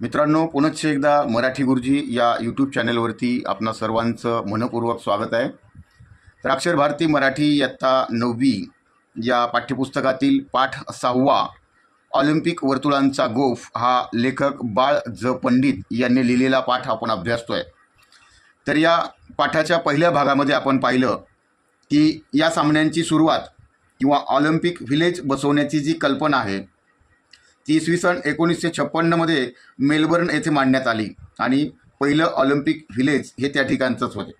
मित्रांनो पुनश्च एकदा मराठी गुरुजी या यूट्यूब चॅनलवरती आपणा सर्वांचं मनपूर्वक स्वागत आहे. तर अक्षर भारती मराठी इयत्ता नववी या पाठ्यपुस्तकातील पाठ सहावा ऑलिम्पिक वर्तुळांचा गोफ हा लेखक बाळ ज. पंडित यांनी लिहिलेला पाठ आपण अभ्यासतो आहे तर या पाठाच्या पहिल्या भागामध्ये आपण पाहिलं की या सामन्यांची सुरुवात किंवा ऑलिम्पिक व्हिलेज बसवण्याची जी कल्पना आहे ती इसवी सन एकोणीसशे छप्पन्नमध्ये मेलबर्न येथे मांडण्यात आली आणि पहिलं ऑलिम्पिक व्हिलेज हे त्या ठिकाणचंच होते.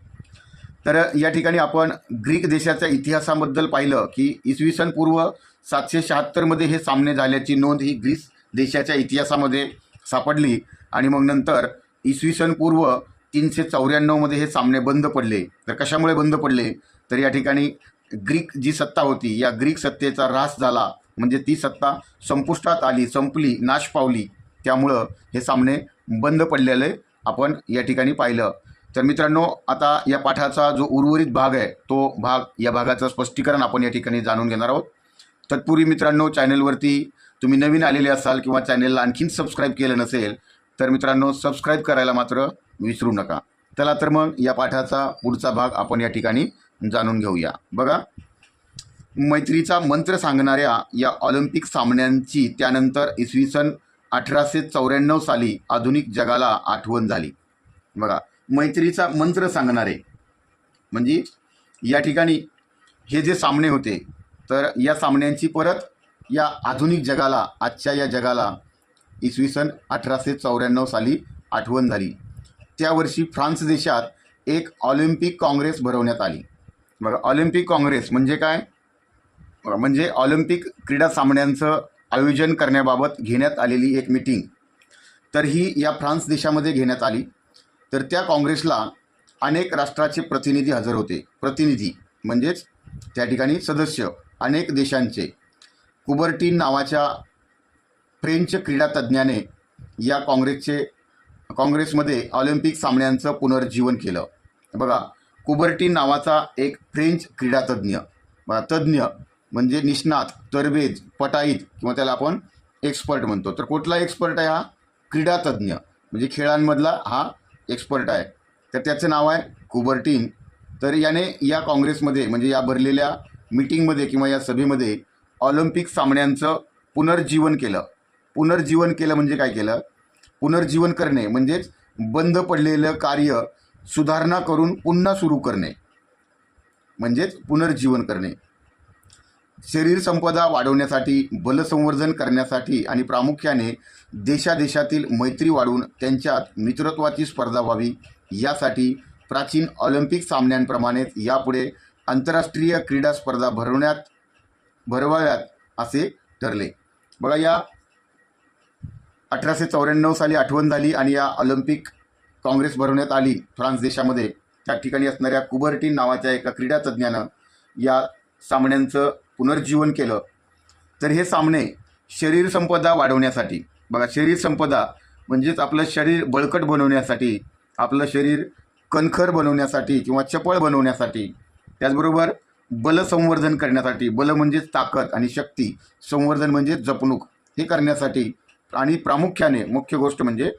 तर या ठिकाणी आपण ग्रीक देशाच्या इतिहासाबद्दल पाहिलं की इसवी सन पूर्व सातशे शहात्तरमध्ये हे सामने झाल्याची नोंद ही ग्रीस देशाच्या इतिहासामध्ये सापडली आणि मग नंतर इसवी सन पूर्व तीनशे चौऱ्याण्णवमध्ये हे सामने बंद पडले. तर कशामुळे बंद पडले? तर या ठिकाणी ग्रीक जी सत्ता होती या ग्रीक सत्तेचा ऱ्हास झाला म्हणजे ती सत्ता संपुष्टात आली संपली नाश पावली त्यामुळं हे सामने बंद पडलेले आपण या ठिकाणी पाहिलं. तर मित्रांनो आता या पाठाचा जो उर्वरित भाग आहे तो भाग या भागाचं स्पष्टीकरण आपण या ठिकाणी जाणून घेणार आहोत. तत्पूर्वी मित्रांनो चॅनलवरती तुम्ही नवीन आलेले असाल किंवा चॅनलला आणखीन सबस्क्राईब केलं नसेल तर मित्रांनो सबस्क्राईब करायला मात्र विसरू नका. चला तर मग या पाठाचा पुढचा भाग आपण या ठिकाणी जाणून घेऊया. बघा मैत्रीचा मंत्र सांगणाऱ्या या ऑलिम्पिक सामन्यांची त्यानंतर इसवी सन अठराशे चौऱ्याण्णव साली आधुनिक जगाला आठवण झाली. बघा मैत्रीचा मंत्र सांगणारे म्हणजे या ठिकाणी हे जे सामने होते तर या सामन्यांची परत या आधुनिक जगाला आजच्या या जगाला इसवी सन अठराशे चौऱ्याण्णव साली आठवण झाली. त्या वर्षी फ्रान्स देशात एक ऑलिम्पिक काँग्रेस भरवण्यात आली. बघा ऑलिम्पिक काँग्रेस म्हणजे काय? म्हणजे ऑलिम्पिक क्रीडा सामन्यांचं आयोजन करण्याबाबत घेण्यात आलेली एक मिटिंग. तर ही या फ्रान्स देशामध्ये घेण्यात आली. तर त्या काँग्रेसला अनेक राष्ट्राचे प्रतिनिधी हजर होते. प्रतिनिधी म्हणजेच त्या ठिकाणी सदस्य अनेक देशांचे. कुबर्टीन नावाच्या फ्रेंच क्रीडा तज्ज्ञाने या काँग्रेसचे काँग्रेसमध्ये ऑलिम्पिक सामन्यांचं पुनर्जीवन केलं. बघा कुबर्टीन नावाचा एक फ्रेंच क्रीडातज्ञ बघा तज्ज्ञ म्हणजे निष्णात तरबेज पटाईत किंवा त्याला आपण एक्सपर्ट म्हणतो. तर कुठला एक्सपर्ट आहे हा? क्रीडा तज्ज्ञ म्हणजे खेळांमधला हा एक्सपर्ट आहे. तर त्याचं नाव आहे कुबर्टीन. तर याने या काँग्रेसमध्ये म्हणजे या भरलेल्या मीटिंगमध्ये किंवा या सभेमध्ये ऑलिम्पिक सामन्यांचं पुनर्जीवन केलं. पुनर्जीवन केलं म्हणजे काय केलं? पुनर्जीवन करणे म्हणजेच बंद पडलेलं कार्य सुधारणा करून पुन्हा सुरू करणे. म्हणजेच पुनर्जीवन करणे. शरीर संपदा वाढवण्यासाठी बलसंवर्धन करण्यासाठी आणि प्रामुख्याने देशादेशातील मैत्री वाढवून त्यांच्यात मित्रत्वाची स्पर्धा व्हावी यासाठी प्राचीन ऑलिम्पिक सामन्यांप्रमाणेच यापुढे आंतरराष्ट्रीय क्रीडा स्पर्धा भरवण्यात भरवाव्यात असे ठरले. बघा या अठराशे चौऱ्याण्णव साली आठवण झाली आणि या ऑलिम्पिक काँग्रेस भरवण्यात आली फ्रान्स देशामध्ये. त्या ठिकाणी असणाऱ्या कुबर्टीन नावाच्या एका क्रीडातज्ज्ञानं या सामन्यांचं पुनर्जीवन केलं तर हे सामने शरीर संपदा वाढवण्यासाठी बघा शरीर संपदा म्हणजेच आपलं शरीर बळकट बनवण्यासाठी आपलं शरीर कणखर बनवण्यासाठी किंवा चपळ बनवण्यासाठी त्याचबरोबर बलसंवर्धन करण्यासाठी बल म्हणजेच ताकद आणि शक्ती संवर्धन म्हणजे जपणूक हे करण्यासाठी आणि प्रामुख्याने मुख्य गोष्ट म्हणजे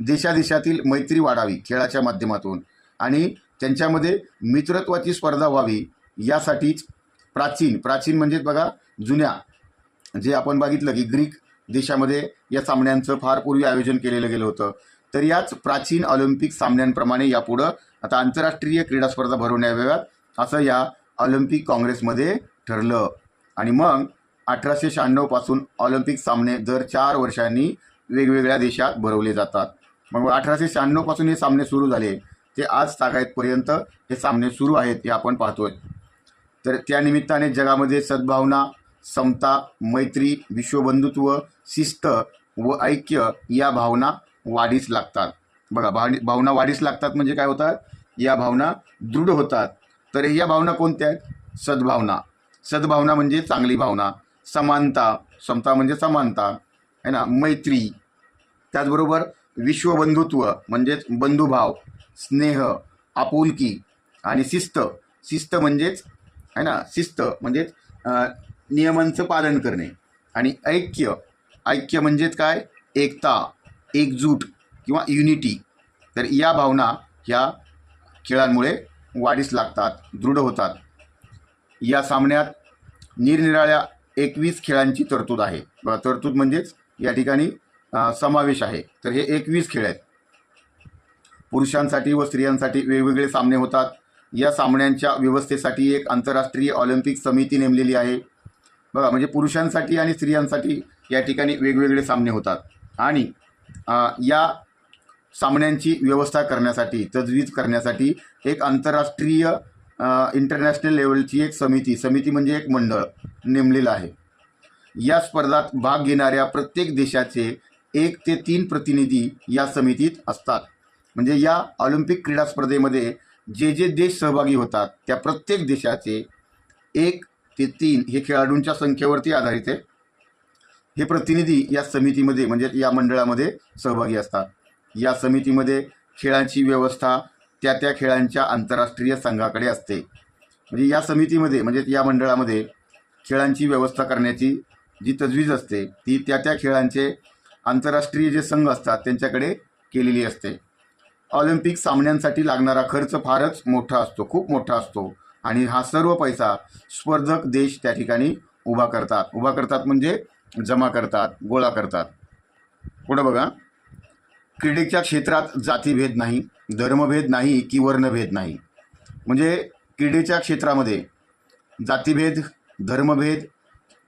देशादेशातील मैत्री वाढावी खेळाच्या माध्यमातून आणि त्यांच्यामध्ये मित्रत्वाची स्पर्धा व्हावी यासाठीच प्राचीन प्राचीन म्हणजेच बघा जुन्या. जे आपण बघितलं की ग्रीक देशामध्ये या सामन्यांचं फार पूर्वी आयोजन केलेलं गेलं होतं. तर याच प्राचीन ऑलिम्पिक सामन्यांप्रमाणे यापुढं आता आंतरराष्ट्रीय क्रीडा स्पर्धा भरवण्याव्यात असं या ऑलिम्पिक काँग्रेसमध्ये ठरलं. आणि मग अठराशे शहाण्णवपासून ऑलिम्पिक सामने दर चार वर्षांनी वेगवेगळ्या देशात भरवले जातात. मग अठराशे शहाण्णवपासून हे सामने सुरू झाले. ते आज तागायतपर्यंत हे सामने सुरू आहेत हे आपण पाहतोय. तर त्यानिमित्ताने जगामध्ये सद्भावना समता मैत्री विश्वबंधुत्व शिस्त व ऐक्य या भावना वाढीस लागतात. बघा भावनी भावना वाढीस लागतात म्हणजे काय होतात? या भावना दृढ होतात. तर या भावना कोणत्या आहेत? सद्भावना. सद्भावना म्हणजे चांगली भावना. समानता. समता म्हणजे समानता. आहे ना? मैत्री. त्याचबरोबर विश्वबंधुत्व म्हणजेच बंधुभाव स्नेह आपुलकी आणि शिस्त. शिस्त म्हणजेच आहे ना? शिस्त म्हणजेच नियमांचं पालन करणे. आणि ऐक्य. ऐक्य म्हणजेच काय? एकता एकजूट किंवा युनिटी तर या भावना ह्या खेळांमुळे वाढीस लागतात दृढ होतात. या सामन्यात निरनिराळ्या एकवीस खेळांची तरतूद आहे. तरतूद म्हणजेच या ठिकाणी समावेश आहे. तर हे एकवीस खेळ आहेत. पुरुषांसाठी व स्त्रियांसाठी वेगवेगळे सामने होतात. या सामन्यांच्या व्यवस्थेसाठी एक आंतरराष्ट्रीय ऑलिम्पिक समिती नेमलेली आहे. बघा म्हणजे पुरुषांसाठी आणि स्त्रियांसाठी या ठिकाणी वेगवेगळे सामने होतात. आणि या सामन्यांची व्यवस्था करण्यासाठी तजवीज करण्यासाठी एक आंतरराष्ट्रीय इंटरनॅशनल लेवलची एक समिती समिती म्हणजे एक मंडळ नेमलेलं आहे. या स्पर्धात भाग घेणाऱ्या प्रत्येक देशाचे एक ते तीन प्रतिनिधी या समितीत असतात. म्हणजे या ऑलिम्पिक क्रीडा स्पर्धेमध्ये जे जे देश सहभागी होतात त्या प्रत्येक देशाचे एक ते तीन हे खेळाडूंच्या संख्येवरती आधारित आहे. हे प्रतिनिधी या समितीमध्ये म्हणजे या मंडळामध्ये सहभागी असतात. या समितीमध्ये खेळांची व्यवस्था त्या त्या खेळांच्या आंतरराष्ट्रीय संघाकडे असते. म्हणजे या समितीमध्ये म्हणजे या मंडळामध्ये खेळांची व्यवस्था करण्याची जी तजवीज असते ती त्या त्या खेळांचे आंतरराष्ट्रीय जे संघ असतात त्यांच्याकडे केलेली असते. ऑलिम्पिक सामन्यांसाठी लागणारा खर्च फारच मोठा असतो खूप मोठा असतो. आणि हा सर्व पैसा स्पर्धक देश त्या ठिकाणी उभा करतात. उभा करतात म्हणजे जमा करतात गोळा करतात. पुढं बघा. क्रीडेच्या क्षेत्रात जातीभेद नाही धर्मभेद नाही की वर्णभेद नाही. म्हणजे क्रीडेच्या क्षेत्रामध्ये जातीभेद धर्मभेद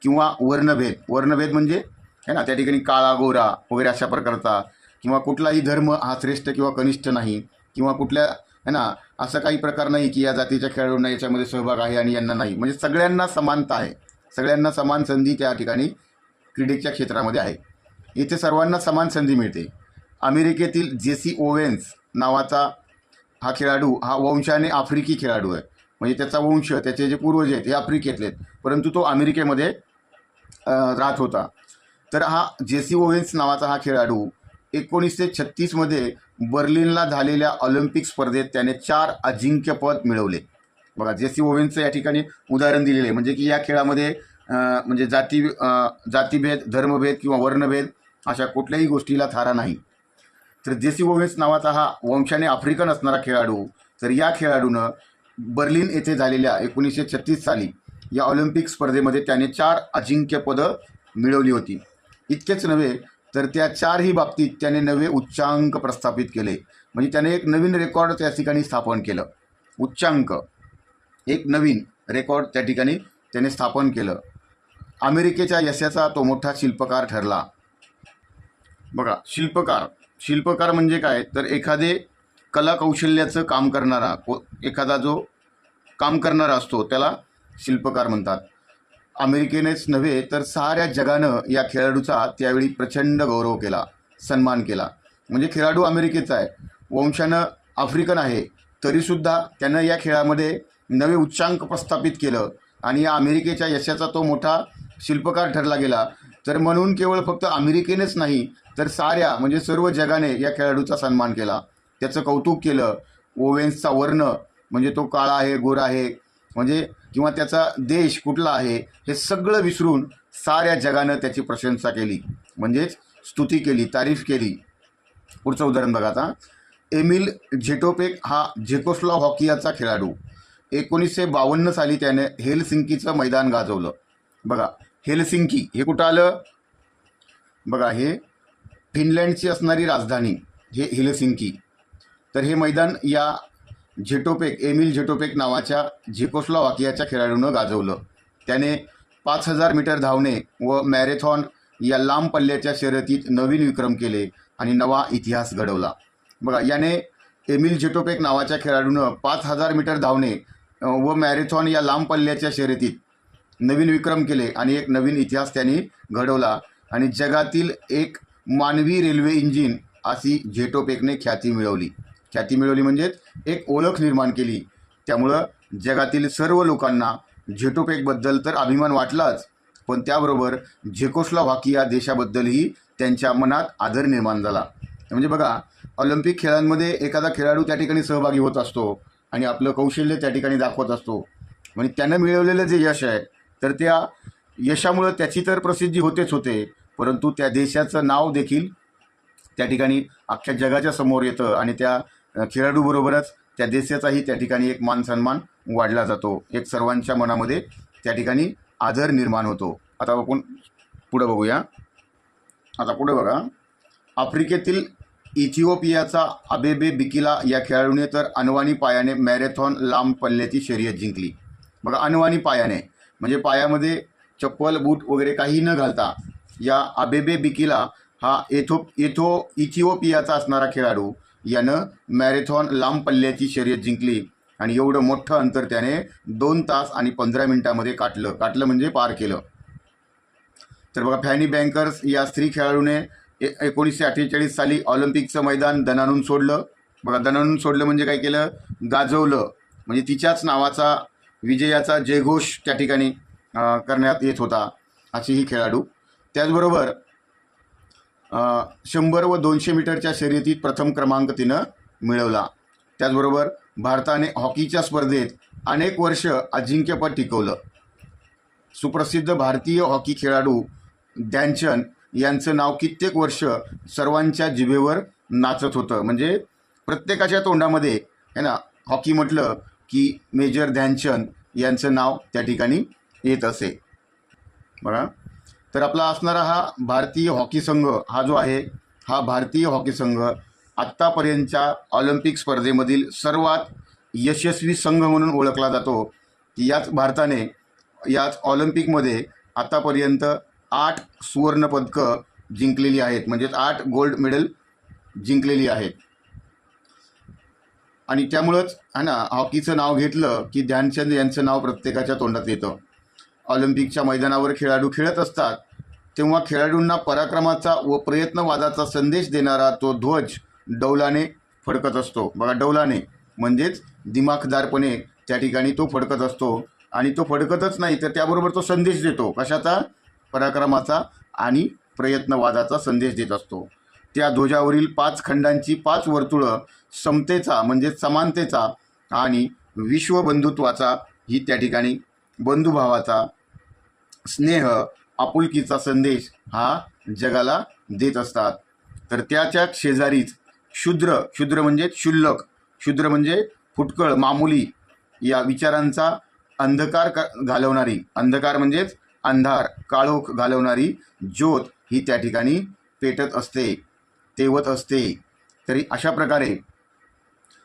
किंवा वर्णभेद. वर्णभेद म्हणजे है ना त्या ठिकाणी काळा गोरा वगैरे अशा प्रकारचा किंवा कुठलाही धर्म हा श्रेष्ठ किंवा कनिष्ठ नाही किंवा कुठल्या है ना असं काही प्रकार नाही की या जातीच्या खेळाडूंना याच्यामध्ये सहभाग आहे आणि यांना नाही. म्हणजे सगळ्यांना समानता आहे. सगळ्यांना समान संधी त्या ठिकाणी क्रीडेच्या क्षेत्रामध्ये आहे. इथे सर्वांना समान संधी मिळते. अमेरिकेतील जेसी ओवेन्स नावाचा हा खेळाडू हा वंशाने आफ्रिकी खेळाडू आहे. म्हणजे त्याचा वंश त्याचे जे पूर्वज आहेत हे आफ्रिकेतले आहेत. परंतु तो अमेरिकेमध्ये राहत होता. तर हा जेसी ओवेन्स नावाचा हा खेळाडू एकोणीसशे छत्तीसमध्ये बर्लिनला झालेल्या ऑलिम्पिक स्पर्धेत त्याने चार अजिंक्यपद मिळवले. बघा जे सी ओवेन्सचं या ठिकाणी उदाहरण दिलेलं आहे. म्हणजे की या खेळामध्ये म्हणजे जाती जातीभेद धर्मभेद किंवा वर्णभेद अशा कुठल्याही गोष्टीला थारा नाही. तर जेसी ओवेन्स नावाचा हा वंशाने आफ्रिकन असणारा खेळाडू तर या खेळाडूनं बर्लिन येथे झालेल्या एकोणीसशे छत्तीस साली या ऑलिम्पिक स्पर्धेमध्ये त्याने चार अजिंक्यपदं मिळवली होती. इतकेच नव्हे तर त्या चारही बाबतीत त्याने नवे उच्चांक प्रस्थापित केले. म्हणजे त्याने एक नवीन रेकॉर्ड त्या ठिकाणी स्थापन केलं. उच्चांक. एक नवीन रेकॉर्ड त्या ठिकाणी त्याने स्थापन केलं. अमेरिकेच्या यशाचा तो मोठा शिल्पकार ठरला. बघा शिल्पकार. शिल्पकार म्हणजे काय? तर एखादे कलाकौशल्याचं काम करणारा को एखादा जो काम करणारा असतो त्याला शिल्पकार म्हणतात. अमेरिकेनेच नव्हे तर साऱ्या जगानं या खेळाडूचा त्यावेळी प्रचंड गौरव केला सन्मान केला. म्हणजे खेळाडू अमेरिकेचा आहे. वंशानं आफ्रिकन आहे तरीसुद्धा त्यानं या खेळामध्ये नवे उच्चांक प्रस्थापित केलं आणि या अमेरिकेच्या यशाचा तो मोठा शिल्पकार ठरला गेला. तर म्हणून केवळ फक्त अमेरिकेनेच नाही तर साऱ्या म्हणजे सर्व जगाने या खेळाडूचा सन्मान केला. त्याचं कौतुक केलं. ओवेन्सचा वर्ण म्हणजे तो काळा आहे गोरा आहे. म्हणजे किंवा त्याचा देश कुठला आहे हे सगळं विसरून साऱ्या जगानं त्याची प्रशंसा केली. म्हणजेच स्तुती केली तारीफ केली. पुढचं उदाहरण बघा आता. एमिल झेटोपेक हा झेकोस्लॉ हॉकियाचा खेळाडू. एकोणीसशे बावन्न साली त्याने हेलसिंकीचं मैदान गाजवलं. बघा हेलसिंकी हे कुठं आलं? बघा हे फिनलँडची असणारी राजधानी हे हेलसिंकी. तर हे मैदान या झेटोपेक एमिल झेटोपेक नावाच्या झेकोस्लोवाकियाच्या खेळाडूनं गाजवलं. त्याने पाच हजार मीटर धावणे व मॅरेथॉन या लांब पल्ल्याच्या शर्यतीत नवीन विक्रम केले आणि नवा इतिहास घडवला. बघा याने एमिल झेटोपेक नावाच्या खेळाडूनं पाच हजार मीटर धावणे व मॅरेथॉन या लांब पल्ल्याच्या शर्यतीत नवीन विक्रम केले आणि एक नवीन इतिहास त्यांनी घडवला. आणि जगातील एक मानवी रेल्वे इंजिन अशी झेटोपेकने ख्याती मिळवली. ख्याती मिळवली. म्हणजेच एक ओळख निर्माण केली. त्यामुळं जगातील सर्व लोकांना झेटोपेकबद्दल तर अभिमान वाटलाच पण त्याबरोबर झेकोस्लोव्हाकिया देशाबद्दलही त्यांच्या मनात आदर निर्माण झाला. म्हणजे बघा ऑलिम्पिक खेळांमध्ये एखादा खेळाडू त्या ठिकाणी सहभागी होत असतो आणि आपलं कौशल्य त्या ठिकाणी दाखवत असतो. म्हणजे त्यानं मिळवलेलं जे यश आहे तर त्या यशामुळं त्याची तर प्रसिद्धी होतेच होते परंतु त्या देशाचं नाव देखील त्या ठिकाणी अख्ख्या जगाच्या समोर येतं आणि त्या खेळाडूबरोबरच त्या देशाचाही त्या ठिकाणी एक मान सन्मान वाढला जातो. एक सर्वांच्या मनामध्ये त्या ठिकाणी आदर निर्माण होतो. आता आपण पुढं बघूया. आता पुढे बघा. आफ्रिकेतील इथिओपियाचा अबेबे बिकिला या खेळाडूने तर अनवाणी पायाने मॅरेथॉन लांब पल्ल्याची शर्यत जिंकली. बघा अनवाणी पायाने. म्हणजे पायामध्ये चप्पल बूट वगैरे काही न घालता या अबेबे बिकिला हा एथो एथो इथिओपियाचा असणारा खेळाडू यानं मॅरेथॉन लांब पल्ल्याची शर्यत जिंकली. आणि एवढं मोठं अंतर त्याने दोन तास आणि पंधरा मिनिटामध्ये काटलं. काटलं म्हणजे पार केलं. तर बघा फॅनी बँकर्स या स्त्री खेळाडूने ए एकोणीसशे अठ्ठेचाळीस साली ऑलिम्पिकचं मैदान दणानून सोडलं. बघा दणानून सोडलं म्हणजे काय केलं? गाजवलं. म्हणजे तिच्याच नावाचा विजयाचा जयघोष त्या ठिकाणी करण्यात येत होता अशी ही खेळाडू. त्याचबरोबर शंभर व दोनशे मीटरच्या शर्यतीत प्रथम क्रमांक तिनं मिळवला. त्याचबरोबर भारताने हॉकीच्या स्पर्धेत अनेक वर्ष अजिंक्यपद टिकवलं. सुप्रसिद्ध भारतीय हॉकी खेळाडू ध्यानचंद यांचं नाव कित्येक वर्ष सर्वांच्या जिभेवर नाचत होतं. म्हणजे प्रत्येकाच्या तोंडामध्ये आहे ना हॉकी म्हटलं की मेजर ध्यानचंद यांचं नाव त्या ठिकाणी येत असे. बघा. तर आपला असणारा हा भारतीय हॉकी संघ हा जो आहे हा भारतीय हॉकी संघ आत्तापर्यंतच्या ऑलिम्पिक स्पर्धेमधील सर्वात यशस्वी संघ म्हणून ओळखला जातो. की याच भारताने याच ऑलिम्पिकमध्ये आतापर्यंत आठ सुवर्णपदकं जिंकलेली आहेत. म्हणजेच आठ गोल्ड मेडल जिंकलेली आहेत. आणि त्यामुळंच है ना हॉकीचं नाव घेतलं की ध्यानचंद यांचं नाव प्रत्येकाच्या तोंडात येतं. ऑलिम्पिकच्या मैदानावर खेळाडू खेळत असतात तेव्हा खेळाडूंना पराक्रमाचा व प्रयत्नवादाचा संदेश देणारा तो ध्वज डौलाने फडकत असतो. बघा डौलाने म्हणजेच दिमाखदारपणे त्या ठिकाणी तो फडकत असतो. आणि तो फडकतच नाही तर त्याबरोबर तो संदेश देतो. कशाचा? पराक्रमाचा आणि प्रयत्नवादाचा संदेश देत असतो. त्या ध्वजावरील पाच खंडांची पाच वर्तुळं समतेचा म्हणजे समानतेचा आणि विश्वबंधुत्वाचा ही त्या ठिकाणी बंधुभावाचा स्नेह आपुलकीचा संदेश हा जगाला देत असतात. तर त्याच्या शेजारीच क्षुद्र क्षुद्र म्हणजे क्षुल्लक क्षुद्र म्हणजे फुटकळ मामुली या विचारांचा अंधकार क घालवणारी अंधकार म्हणजेच अंधार काळोख घालवणारी ज्योत ही त्या ठिकाणी पेटत असते तेवत असते. तरी अशा प्रकारे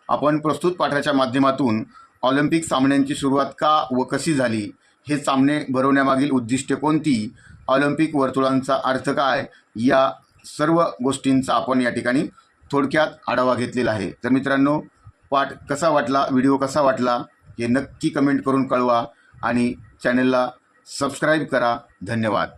आपण प्रस्तुत पाठाच्या माध्यमातून ऑलिम्पिक सामन्यांची सुरुवात का व कशी झाली हे सामने भरवण्यामागील उद्दिष्टे कोणती? ऑलिम्पिक वर्तुळांचा अर्थ काय? या सर्व गोष्टींचा आपण या ठिकाणी थोडक्यात आढावा घेतलेला आहे. तर मित्रांनो पाठ कसा वाटला? व्हिडिओ कसा वाटला? हे नक्की कमेंट करून कळवा आणि चॅनलला सबस्क्राईब करा. धन्यवाद.